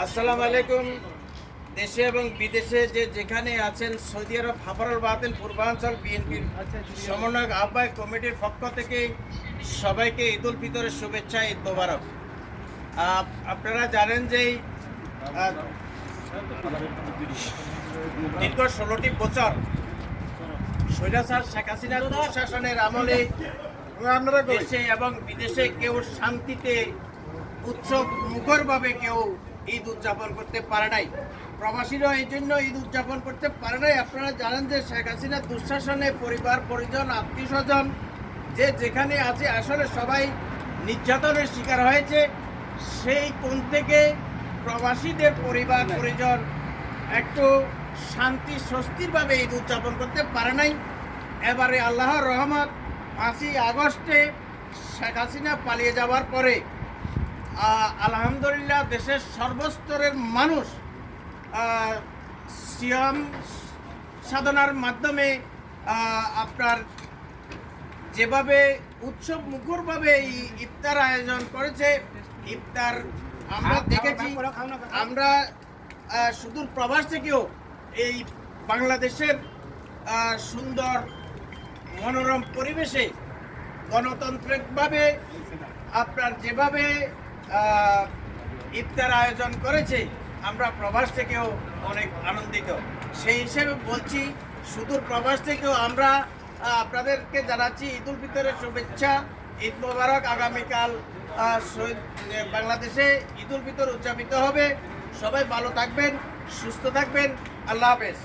আসসালামু আলাইকুম। দেশে এবং বিদেশে যে যেখানে আছেন, সৌদি আরব হাফারুল বাতেন পূর্বাঞ্চল বিএনপির সমন্বয়ক আহ্বায়ক কমিটির পক্ষ থেকে সবাইকে ঈদ উল ফিতরের শুভেচ্ছা, ঈদ মোবারক। আপনারা জানেন যে দীর্ঘ ষোলোটি বছর স্বৈরাচার শেখ হাসিনার দুঃশাসনের আমলে দেশে এবং বিদেশে কেউ শান্তিতে, উৎসব মুখরভাবে কেউ ঈদ উদযাপন করতে পারে নাই। প্রবাসীরা এই জন্য ঈদ উদযাপন করতে পারে নাই। আপনারা জানেন যে শেখ হাসিনা দুঃশাসনে পরিবার, পরিজন আত্মীয় স্বজন যে যেখানে আছে, আসলে সবাই নির্যাতনের শিকার হয়েছে। সেই কোন থেকে প্রবাসীদের পরিবার, পরিজন একটু শান্তি স্বস্তিরভাবে ঈদ উদযাপন করতে পারে নাই। এবারে আল্লাহর রহমত, পাঁচই আগস্টে শেখ হাসিনা পালিয়ে যাওয়ার পরে আলহামদুলিল্লাহ দেশের সর্বস্তরের মানুষ সিয়াম সাধনার মাধ্যমে আপনার যেভাবে উৎসব মুখরভাবে এই ইফতার আয়োজন করেছে ইফতার আমরা দেখেছি আমরা সুদূর প্রবাস থেকেও এই বাংলাদেশের সুন্দর মনোরম পরিবেশে গণতান্ত্রিকভাবে আপনার যেভাবে ইফতার আয়োজন করেছে, আমরা প্রবাস থেকেও অনেক আনন্দিত। সেই হিসেবে বলছি সুদূর প্রবাস থেকেও আমরা আপনাদেরকে জানাচ্ছি ঈদ উল ফিতরের শুভেচ্ছা, ঈদ মোবারক আগামীকাল বাংলাদেশে ঈদ উল ফিতর উদযাপিত হবে। সবাই ভালো থাকবেন, সুস্থ থাকবেন। আল্লাহ হাফেজ।